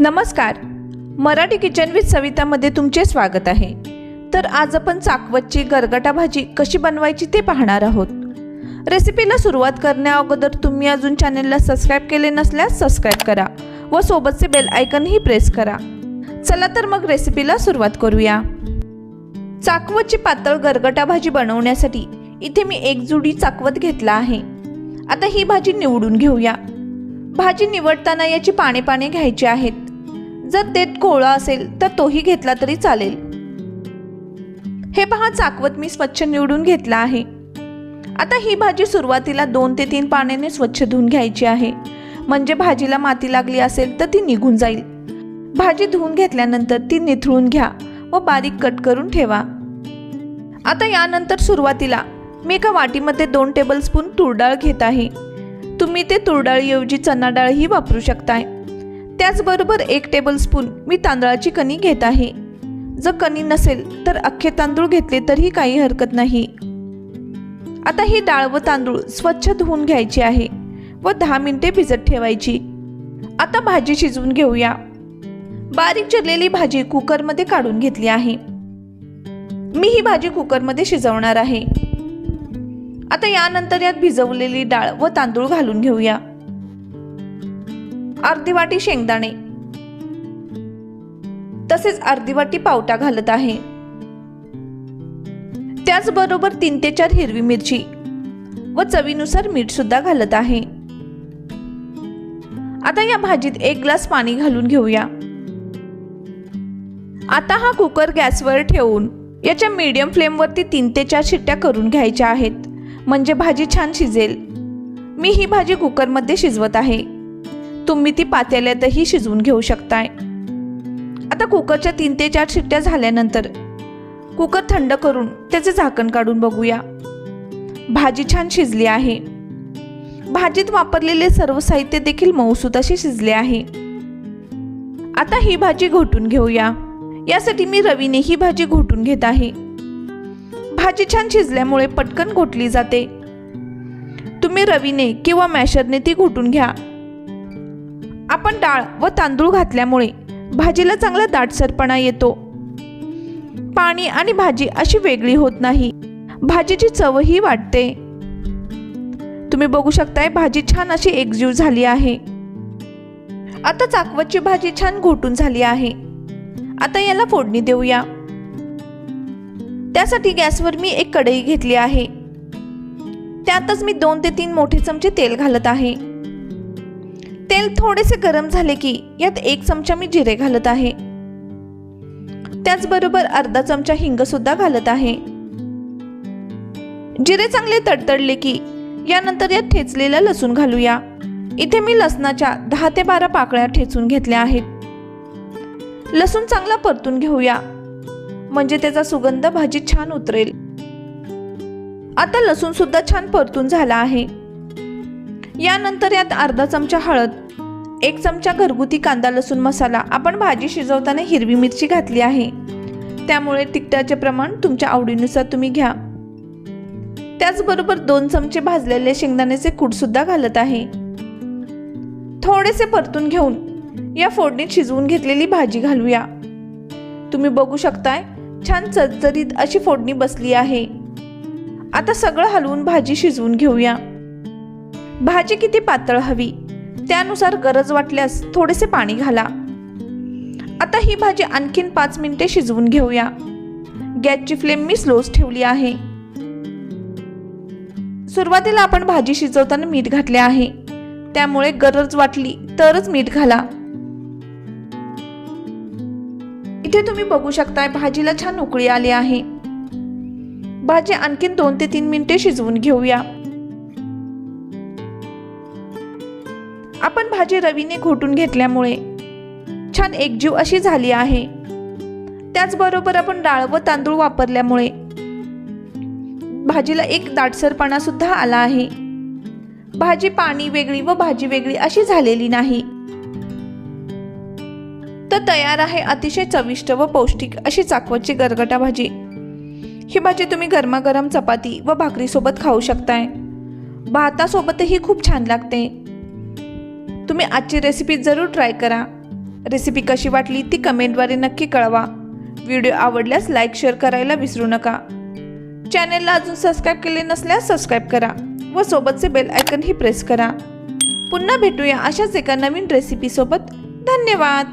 नमस्कार. Marathi kitchen with सवितामध्ये तुमचे स्वागत आहे. तर आज आपण चाकवतची गरगटा भाजी कशी बनवायची ते पाहणार आहोत. रेसिपीला सुरुवात करण्या अगोदर तुम्ही अजून चॅनेलला सबस्क्राईब केले नसल्यास सबस्क्राईब करा व सोबतचे बेल आयकनही प्रेस करा. चला तर मग रेसिपीला सुरुवात करूया. चाकवतची पातळ गरगटा भाजी बनवण्यासाठी इथे मी एक जुडी चाकवत घेतला आहे. आता ही भाजी निवडून घेऊया. भाजी निवडताना याची पाने पाने घ्यायची आहेत. जर तेत कोवळा असेल तर तोही घेतला तरी चालेल. हे पहा चाकवत मी स्वच्छ निवडून घेतला आहे. आता ही भाजी सुरुवातीला दोन ते तीन पाण्याने स्वच्छ धुवून घ्यायची आहे. म्हणजे भाजीला माती लागली असेल तर ती निघून जाईल. भाजी धुवून घेतल्यानंतर ती निथळून घ्या व बारीक कट करून ठेवा. आता यानंतर सुरुवातीला मी एका वाटीमध्ये दोन टेबलस्पून तूर डाळ घेत आहे. तुम्ही ते तूर डाळीऐवजी चना डाळही वापरू शकताय. त्याचबरोबर एक टेबलस्पून मी तांदळाची कणी घेत आहे. जर कणी नसेल तर अख्खे तांदूळ घेतले तरीही काही हरकत नाही. आता ही डाळ व तांदूळ स्वच्छ धुवून घ्यायची आहे व दहा मिनिटे भिजत ठेवायची. आता भाजी शिजवून घेऊया. बारीक चिरलेली भाजी कुकरमध्ये काढून घेतली आहे. मी ही भाजी कुकरमध्ये शिजवणार आहे. आता यानंतर यात भिजवलेली डाळ व तांदूळ घालून घेऊया. अर्धी वाटी शेंगदाणे. तसेच अर्धी वाटी पावटा घालत आहे. त्याचबरोबर तीन ते चार हिरवी मिरची व चवीनुसार मीठ सुद्धा घालत आहे. आता या भाजीत एक ग्लास पाणी घालून घेऊया. आता हा कुकर गॅसवर ठेवून याच्या मीडियम फ्लेमवरती तीन ते चार शिट्ट्या करून घ्यायच्या आहेत. म्हणजे भाजी छान शिजेल. मी ही भाजी कुकरमध्ये शिजवत आहे. तुम्ही ती पातेल्यातही शिजवून घेऊ शकताय. आता कुकरच्या तीन ते चार शिट्ट्या झाल्यानंतर कुकर थंड करून त्याचे झाकण काढून बघूया. भाजी छान शिजली आहे. भाजीत वापरलेले सर्व साहित्य देखील मऊसूत असे शिजले आहे. आता ही भाजी घोटून घेऊया. यासाठी मी रवीने ही भाजी घोटून घेत आहे. भाजी छान शिजल्यामुळे पटकन घोटली जाते. तुम्ही रवीने किंवा मॅशरने ती घोटून घ्या. आपण डाळ व तांदूळ घातल्यामुळे भाजीला चांगला दाटसरपणा येतो. पाणी आणि भाजी अशी वेगळी होत नाही. भाजीची चवही वाटते तुम्ही बघू शकताय भाजी छान अशी एकजीव झाली आहे. आता चाकवतची भाजी छान घोटून झाली आहे. आता याला फोडणी देऊया. त्यासाठी गॅसवर मी एक कढई घेतली आहे. त्यातच मी दोन ते तीन मोठे चमचे तेल घालत आहे. तेल थोडेसे गरम झाले की यात एक चमचा मी जिरे घालत आहे. त्याचबरोबर अर्धा चमचा हिंग सुद्धा घालत आहे. जिरे चांगले तडतडले की यानंतर यात ठेचलेला लसूण घालूया. इथे मी लसणाच्या दहा ते बारा पाकळ्या ठेचून घेतल्या आहेत. लसूण चांगला परतून घेऊया. म्हणजे त्याचा सुगंध भाजीत छान उतरेल. आता लसूण सुद्धा छान परतून झाला आहे. यानंतर यात अर्धा चमचा हळद एक चमचा घरगुती कांदा लसूण मसाला आपण भाजी शिजवताना हिरवी मिरची घातली आहे. त्यामुळे तिखटाचे प्रमाण तुमच्या आवडीनुसार तुम्ही घ्या. त्याचबरोबर दोन चमचे भाजलेले शेंगदाण्याचे कूडसुद्धा घालत आहे. थोडेसे परतून घेऊन या फोडणीत शिजवून घेतलेली भाजी घालूया. तुम्ही बघू शकताय छान चरचरीत अशी फोडणी बसली आहे. आता सगळं हलवून भाजी शिजवून घेऊया. भाजी किती पातळ हवी? त्यानुसार गरज वाटल्यास थोडेसे पाणी घाला. आता ही भाजी आणखीन पाच मिनिटे शिजवून घेऊया. गॅसची फ्लेम मी स्लोच ठेवली आहे. सुरुवातीला आपण भाजी शिजवताना मीठ घातले आहे. त्यामुळे गरज वाटली तरच मीठ घाला. इथे तुम्ही बघू शकताय भाजीला छान उकळी आली आहे. भाजी आणखीन दोन ते तीन मिनिटे शिजवून घेऊया. आपण भाजी रवीने घोटून घेतल्यामुळे. छान एकजीव अशी झाली आहे. त्याचबरोबर आपण डाळ व तांदूळ वापरल्यामुळे. भाजीला एक दाटसरपणा सुद्धा आला आहे. भाजी पाणी वेगळी व भाजी वेगळी अशी झालेली नाही. तर तयार आहे अतिशय चविष्ट व पौष्टिक अशी चाकवतची गरगटा भाजी. ही भाजी तुम्ही गरमागरम चपाती व भाकरीसोबत खाऊ शकताय. भातासोबतही खूप छान लागते. तुम्ही आजची रेसिपी जरूर ट्राय करा. रेसिपी कशी वाटली ती कमेंटद्वारे नक्की कळवा. व्हिडिओ आवडल्यास लाईक शेअर करायला विसरू नका. चॅनेलला अजून सबस्क्राईब केले नसल्यास सबस्क्राईब करा व सोबतचे बेल आयकनही प्रेस करा. पुन्हा भेटूया अशाच एका नवीन रेसिपीसोबत धन्यवाद!